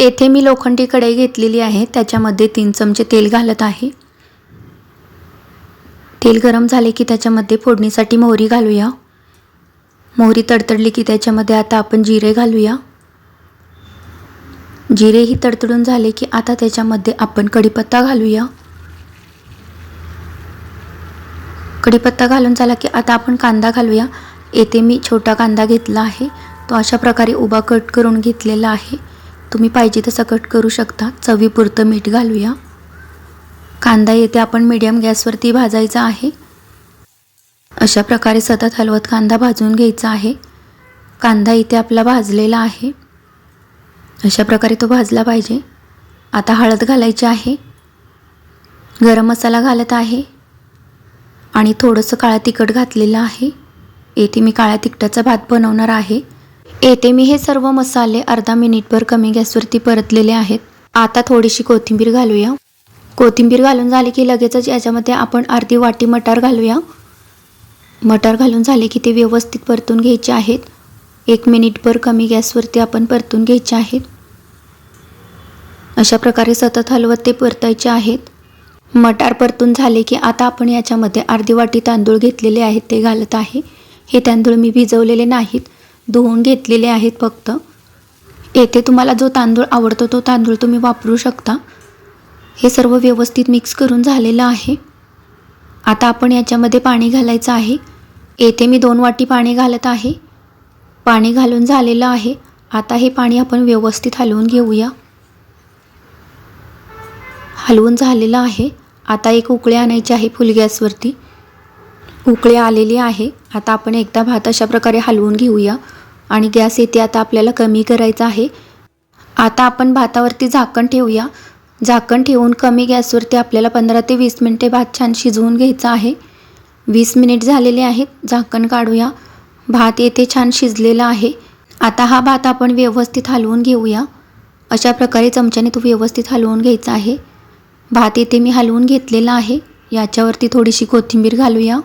येथे मी लोखंडी कढई घेतलेली आहे. त्याच्यामध्ये तीन चमचे तेल घालत आहे. तेल गरम झाले की त्याच्यामध्ये फोडणीसाठी मोहरी घालूया. मोहरी तडतडली की त्याच्यामध्ये आता आपण जिरे घालूया. जिरे ही तडतडून झाले की आता त्याच्यामध्ये आपण कढीपत्ता घालूया. कढीपत्ता घालून झाला की आता आपण कांदा घालूया. येथे मी छोटा कांदा घेतला आहे. तो अशा प्रकारे उभा कट करून घेतलेला आहे. तुम्ही पाहिजे तसं कट करू शकता. चवीपुरतं मीठ घालूया. कांदा येथे आपण मीडियम गॅसवरती भाजायचा आहे. अशा प्रकारे सतत हलवत कांदा भाजून घ्यायचा आहे. कांदा इथे आपला भाजलेला आहे. अशा प्रकारे तो भाजला पाहिजे. आता हळद घालायची आहे. गरम मसाला घालत आहे. आणि थोडंसं काळा तिखट घातलेलं आहे. येथे मी काळ्या तिखटाचा भात बनवणार आहे. येथे मी हे सर्व मसाले अर्धा मिनिटभर कमी गॅसवरती परतलेले आहेत. आता थोडीशी कोथिंबीर घालूया. कोथिंबीर घालून झाली की लगेचच याच्यामध्ये आपण अर्धी वाटी मटार घालूया. मटार घालून झाले की ते व्यवस्थित परतून घ्यायचे आहेत. एक मिनिटभर कमी गॅसवरती आपण परतून घ्यायचे आहेत. अशा प्रकारे सतत हलवत ते परतायचे आहेत. मटार परतून झाले की आता आपण याच्यामध्ये अर्धी वाटी तांदूळ घेतलेले आहेत ते घालत आहे. हे तांदूळ मी भिजवलेले नाहीत. धुवून घेतलेले आहेत फक्त. येथे तुम्हाला जो तांदूळ आवडतो तो तांदूळ तुम्ही वापरू शकता. हे सर्व व्यवस्थित मिक्स करून झालेलं आहे. आता आपण याच्यामध्ये पाणी घालायचं आहे. येथे मी दोन वाटी पाणी घालत आहे. पाणी घालून झालेलं आहे. आता हे पाणी आपण व्यवस्थित हलवून घेऊया. हलवून झालेलं आहे. आता एक उकळी आणायची आहे फुल गॅसवरती. उकळी आलेली आहे. आता आपण एकदा भात अशा प्रकारे हलवून घेऊया. आणि गॅस येते आता आपल्याला कमी करायचा आहे. आता आपण भातावरती झाकण ठेवूया. झाकण ठेवून कमी गॅसवरती आपल्याला पंधरा ते वीस मिनटे भात छान शिजवून घ्यायचा आहे. वीस मिनिट झालेले आहेत. झाकण काढूया. भात येथे छान शिजलेला आहे. आता हा भात आपण व्यवस्थित हलवून घेऊया. अशा प्रकारे चमच्याने तो व्यवस्थित हलवून घ्यायचा आहे. भात येथे मी हलवून घेतलेला आहे. याच्यावरती थोडीशी कोथिंबीर घालूया.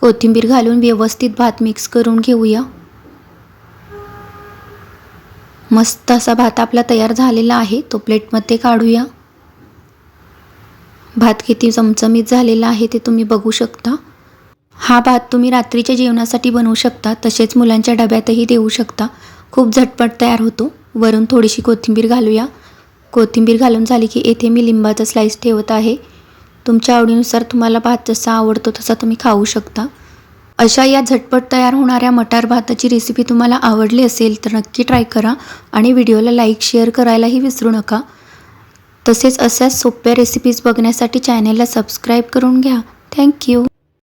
कोथिंबीर घालून व्यवस्थित भात मिक्स करून घेऊया. मस्त असा भात आपला तयार झालेला आहे. तो प्लेटमध्ये काढूया. भात किती चमचमीत झालेला आहे ते तुम्ही बघू शकता. हा भात तुम्ही रात्रीच्या जेवणासाठी बनवू शकता. तसेच मुलांच्या डब्यातही देऊ शकता. खूप झटपट तयार होतो. वरून थोडीशी कोथिंबीर घालूया. कोथिंबीर घालून झाली की येथे मी लिंबाचा स्लाईस ठेवत आहे. तुमच्या आवडीनुसार तुम्हाला भात जसा आवडतो तसा तुम्ही खाऊ शकता. अशा या झटपट तयार होणाऱ्या मटार भाताची रेसिपी तुम्हाला आवडली असेल तर नक्की ट्राय करा आणि व्हिडिओला लाईक शेअर करायलाही विसरू नका. तसेच अशाच सोप्या रेसिपीज बघण्यासाठी चॅनेलला सबस्क्राईब करून घ्या. थँक्यू